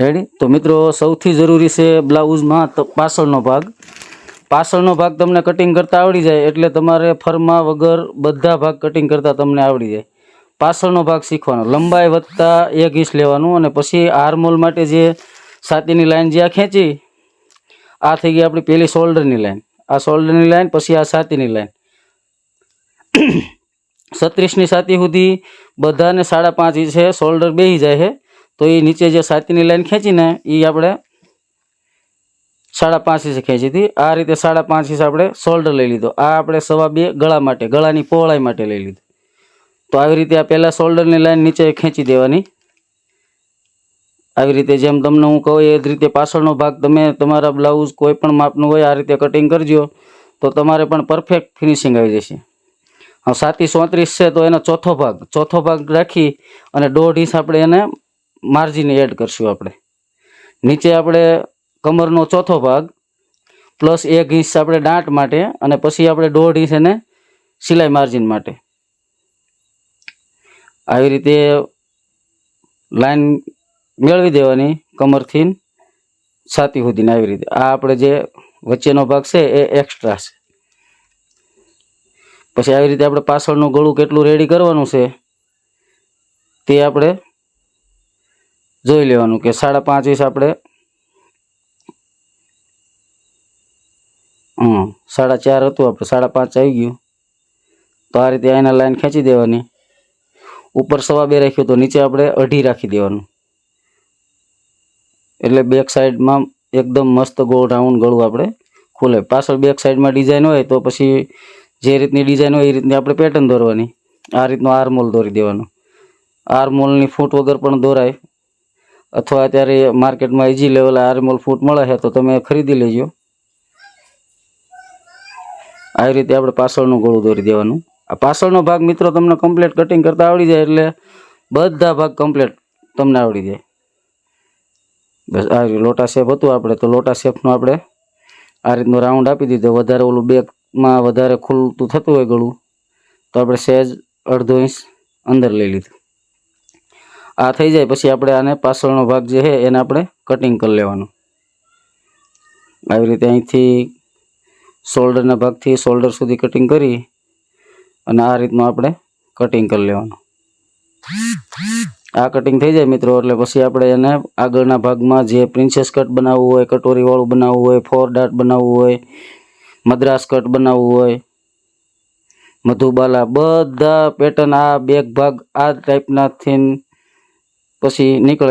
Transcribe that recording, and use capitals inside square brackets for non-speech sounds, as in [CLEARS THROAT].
Ready તો મિત્રો, સૌથી જરૂરી છે બ્લાઉઝમાં તો પાછળનો ભાગ. પાછળનો ભાગ તમને કટિંગ કરતાં આવડી જાય, એટલે તમારે ફરમા વગર બધા ભાગ કટિંગ કરતાં તમને આવડી જાય. પાછળનો ભાગ શીખવાનો. લંબાઈ વધતા એક ઇંચ લેવાનું અને પછી આર્મોલ માટે જે સાતીની લાઈન જે આ ખેંચી, આ થઈ ગઈ આપણી પેલી શોલ્ડરની લાઈન. આ શોલ્ડરની લાઈન, પછી આ સાતીની લાઈન. [CLEARS THROAT] છત્રીસની સાતી સુધી બધાને સાડા પાંચ ઇંચે શોલ્ડર બેહી જાય છે. તો એ નીચે જે સાતીની લાઈન ખેંચીને એ આપણે સાડા પાંચ ઇંચ ખેંચી હતી. આ રીતે સાડા પાંચ ઇંચ આપણે શોલ્ડર લઈ લીધો. આ આપણે સવા બે ગળા માટે, ગળાની પહોળાઈ માટે લઈ લીધું. તો આવી રીતે આ પહેલાં શોલ્ડરની લાઈન નીચે ખેંચી દેવાની. આવી રીતે જેમ તમને હું કહું એ જ રીતે પાછળનો ભાગ તમે તમારા બ્લાઉઝ કોઈ પણ માપનું હોય આ રીતે કટિંગ કરજો, તો તમારે પણ પરફેક્ટ ફિનિશિંગ આવી જશે. હવે સાતી ચોત્રીસ છે તો એનો ચોથો ભાગ ચોથો ભાગ રાખી અને દોઢ ઇંચ આપણે એને માર્જિન એડ કરશું આપણે. નીચે આપણે કમરનો ચોથો ભાગ પ્લસ એક ઇંચ આપણે દાંટ માટે અને પછી આપણે દોઢ ઇંચ એને સિલાઈ માર્જિન માટે. આવી રીતે લાઈન મેળવી દેવાની કમરથી છાતી સુધીને આવી રીતે. આ આપણે જે વચ્ચેનો ભાગ છે એ એક્સ્ટ્રા છે. પછી આવી રીતે આપણે પાછળનું ગળું કેટલું રેડી કરવાનું છે તે આપણે જોઈ લેવાનું કે સાડા પાંચ ઇંચ આપણે હં સાડા ચાર હતું આપણે, સાડા પાંચ આવી ગયું. તો આ રીતે અહીંના લાઈન ખેંચી દેવાની. ઉપર સવા બે રાખ્યું તો નીચે આપણે અઢી રાખી દેવાનું. એટલે બેક સાઈડમાં એકદમ મસ્ત ગોળ રાઉન્ડ ગળું આપણે ખુલે. પાછળ બેક સાઈડમાં ડિઝાઇન હોય તો પછી જે રીતની ડિઝાઇન હોય એ રીતની આપણે પેટર્ન દોરવાની. આ રીતનો આર્મોલ દોરી દેવાનો. આર્મોલની ફૂટ વગર પણ દોરાય. અથવા અત્યારે માર્કેટમાં ઇઝી લેવલે આર્મોલ ફૂટ મળે છે, તો તમે ખરીદી લેજો. આવી રીતે આપણે પાછળનું ગળું દોરી દેવાનું. આ પાછળનો ભાગ મિત્રો તમને કમ્પ્લીટ કટિંગ કરતાં આવડી જાય, એટલે બધા ભાગ કમ્પ્લીટ તમને આવડી જાય. બસ, આ લોટા શેપ હતું આપણે, તો લોટા શેપનું આપણે આ રીતનો રાઉન્ડ આપી દીધો. વધારે ઓલું બેકમાં વધારે ખુલતું થતું હોય ગળું, તો આપણે સહેજ અડધો ઇંચ અંદર લઈ લીધું. આ થઈ જાય, પછી આપણે આને પાછળનો ભાગ જે છે એને આપણે કટિંગ કરી લેવાનું. આવી રીતે અહીંથી શોલ્ડરના ભાગથી શોલ્ડર સુધી કટિંગ કરી અને આ રીતનું આપણે કટિંગ કરી લેવાનું. આ કટિંગ થઈ જાય મિત્રો, એટલે પછી આપણે એને આગળના ભાગમાં જે પ્રિન્સેસ કટ બનાવવું હોય, કટોરીવાળું બનાવવું હોય ફોર ડાટ બનાવવું હોય, મદ્રાસ કટ બનાવવું હોય, મધુબાલા, બધા પેટર્ન આ બે ભાગ આ ટાઈપના થીન પછી નીકળે